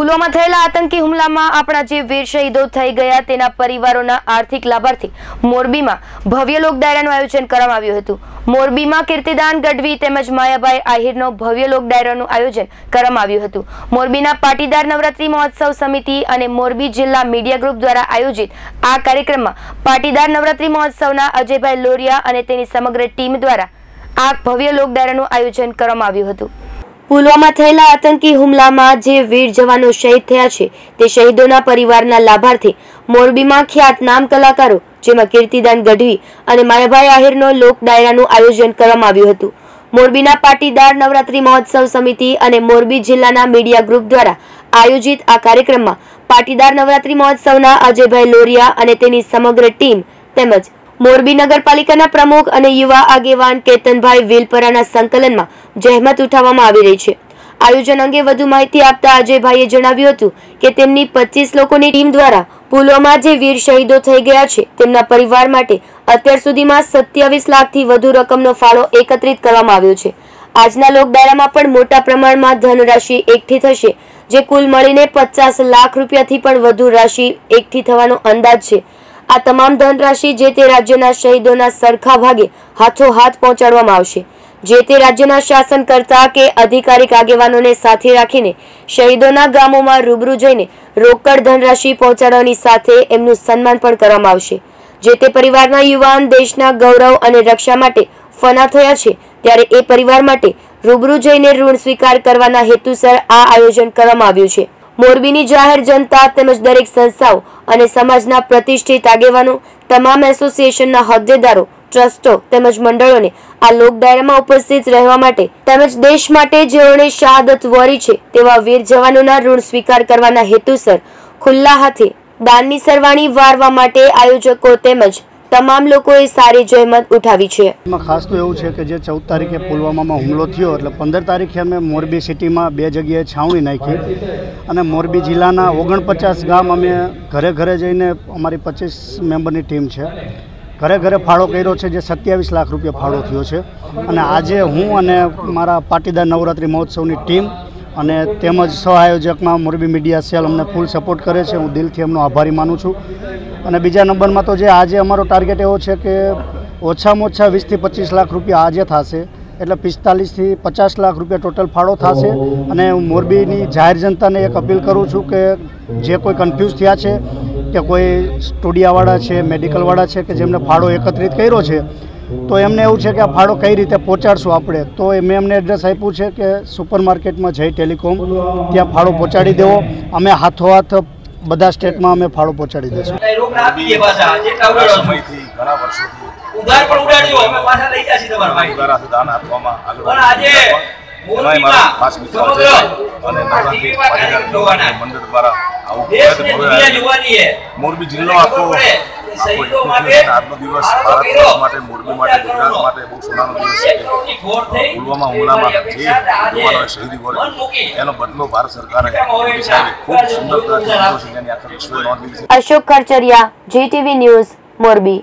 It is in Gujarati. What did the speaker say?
પુલવામા થયેલા આતંકી હુમલામાં આપણા જે વીર શહીદો થઈ ગયા તેના પરિવારોના આર્થિક લાભાર્થી મોરબીમાં ભવ્ય લોક ડાયરાનું આયોજન કરવામાં આવ્યું હતું. મોરબીમાં કીર્તિદાન ગઢવી તેમજ માયાભાઈ આહિરનો ભવ્ય લોક ડાયરાનું આયોજન કરવામાં આવ્યું હતું. મોરબીના પાટીદાર નવરાત્રી મહોત્સવ સમિતિ અને મોરબી જિલ્લા મીડિયા ગ્રુપ દ્વારા આયોજિત આ કાર્યક્રમમાં પાટીદાર નવરાત્રી મહોત્સવના અજયભાઈ લોરિયા અને તેની સમગ્ર ટીમ દ્વારા આ ભવ્ય લોક ડાયરાનું આયોજન કરવામાં આવ્યું હતું. પુલવામા થયેલા આતંકી હુમલામાં જે વીર જવાનો શહીદ થયા છે, તે શહીદોના પરિવારના લાભાર્થી મોરબીમાં ખ્યાતનામ કલાકારો, જેમાં કીર્તિદાન ગઢવી અને માયાભાઈ આહિરનો લોક ડાયરાનું આયોજન કરવામાં આવ્યું હતું. મોરબીના પાટીદાર નવરાત્રી મહોત્સવ સમિતિ અને મોરબી જિલ્લાના મીડિયા ગ્રુપ દ્વારા આયોજિત આ કાર્યક્રમમાં પાટીદાર નવરાત્રી મહોત્સવના અજયભાઈ લોરિયા અને તેની સમગ્ર ટીમ તેમજ મોરબી નગરપાલિકાના પ્રમુખ અને યુવા આગેવાન કેતનભાઈ વિલપરાના સંકલનમાં જહેમત ઉઠાવવામાં આવી રહી છે. આયોજન અંગે વધુ માહિતી આપતા અજયભાઈએ જણાવ્યું હતું કે તેમની પચીસ લોકોની ટીમ દ્વારા પુલવામા જે વીર શહીદો થઈ ગયા છે, તેમના પરિવાર માટે અત્યાર સુધીમાં સત્યાવીસ લાખથી વધુ રકમનો ફાળો એકત્રિત કરવામાં આવ્યો છે. આજના લોકડાયરામાં પણ મોટા પ્રમાણમાં ધનરાશિ એકઠી થશે, જે કુલ મળીને પચાસ લાખ રૂપિયાથી પણ વધુ રાશિ એકઠી થવાનો અંદાજ છે. આ તમામ ધનરાશિ જે તે રાજ્યના શહીદોના સરખા ભાગે હાથો હાથ પહોંચાડવામાં આવશે. જે તે રાજ્યના શાસન કરતા કે અધિકારિક આગેવાનોને સાથે રાખીને શહીદોના ગામોમાં રૂબરૂ જઈને રોકડ ધનરાશિ પહોંચાડવાની સાથે એમનું સન્માન પણ કરવામાં આવશે. જે તે પરિવારના યુવાન, દેશના ગૌરવ અને રક્ષા માટે ફના થયા છે, ત્યારે એ પરિવાર માટે રૂબરૂ જઈને ઋણ સ્વીકાર કરવાના હેતુસર આ આયોજન કરવામાં આવ્યું છે. મોરબીની જાહેર જનતા તેમજ દરેક સંસ્થાઓ અને સમાજના પ્રતિષ્ઠિત આગેવાનો, તમામ એસોસિએશનના હોદ્દેદારો, ટ્રસ્ટો તેમજ મંડળોને આ લોક ડાયરામાં ઉપસ્થિત રહેવા માટે તેમજ દેશ માટે જેઓને શહાદત વરી છે તેવા વીર જવાનોના ઋણ સ્વીકાર કરવાના હેતુસર ખુલ્લા હાથે દાનની સરવાણી વારવા માટે આયોજકો તેમજ તમામ લોકોએ સારી જહેમત ઉઠાવી છે. એમાં ખાસ તો એવું છે કે જે ચૌદ તારીખે પુલવામામાં હુમલો થયો, એટલે પંદર તારીખે અમે મોરબી સિટીમાં બે જગ્યાએ છાવણી નાખી અને મોરબી જિલ્લાના ઓગણપચાસ ગામ અમે ઘરે ઘરે જઈને અમારી પચીસ મેમ્બરની ટીમ છે. ઘરે ઘરે ફાળો કર્યો છે જે સત્યાવીસ લાખ રૂપિયા ફાળો થયો છે. અને આજે હું અને મારા પાટીદાર નવરાત્રિ મહોત્સવની ટીમ અને તેમજ સહઆયોજકમાં મોરબી મીડિયા સેલ અમને ફૂલ સપોર્ટ કરે છે. હું દિલથી એમનો આભારી માનું છું. અને બીજા નંબરમાં તો જે આજે અમારો ટાર્ગેટ એવો છે કે ઓછામાં ઓછા વીસથી પચીસ લાખ રૂપિયા આજે થશે. એટલે પિસ્તાલીસથી પચાસ લાખ રૂપિયા ટોટલ ફાળો થશે. અને હું મોરબીની જાહેર જનતાને એક અપીલ કરું છું કે જે કોઈ કન્ફ્યુઝ થયા છે, કે કોઈ સ્ટુડિયાવાળા છે મેડિકલવાળા છે, કે જેમને ફાળો એકત્રિત કર્યો છે તો એમને એવું છે કે આ ફાળો કઈ રીતે પહોંચાડશું આપણે? તો એ મેં એમને એડ્રેસ આપ્યું છે કે સુપર માર્કેટમાં જઈ ટેલિકોમ ત્યાં ફાળો પહોંચાડી દેવો. અમે હાથોહાથ બધા સ્ટેટમાં અમે ફાળો પહોંચાડી દઈશું. મોરબી જિલ્લો આખો આજનો દિવસ ભારત દેશ માટે મોરબી માટે ગુજરાત માટે બહુ સોનાનો દિવસ છે. પુલવામા હુમલામાં જે યુવાનોએ શહીદી વળી એનો બદલો ભારત સરકારે મોદી સાહેબે ખૂબ સુંદર સુંદરતાથી લીધો છે. જેની આખા વિશ્વએ નોંધ લીધી છે. Ashok Kharachariya GTV news Morbi.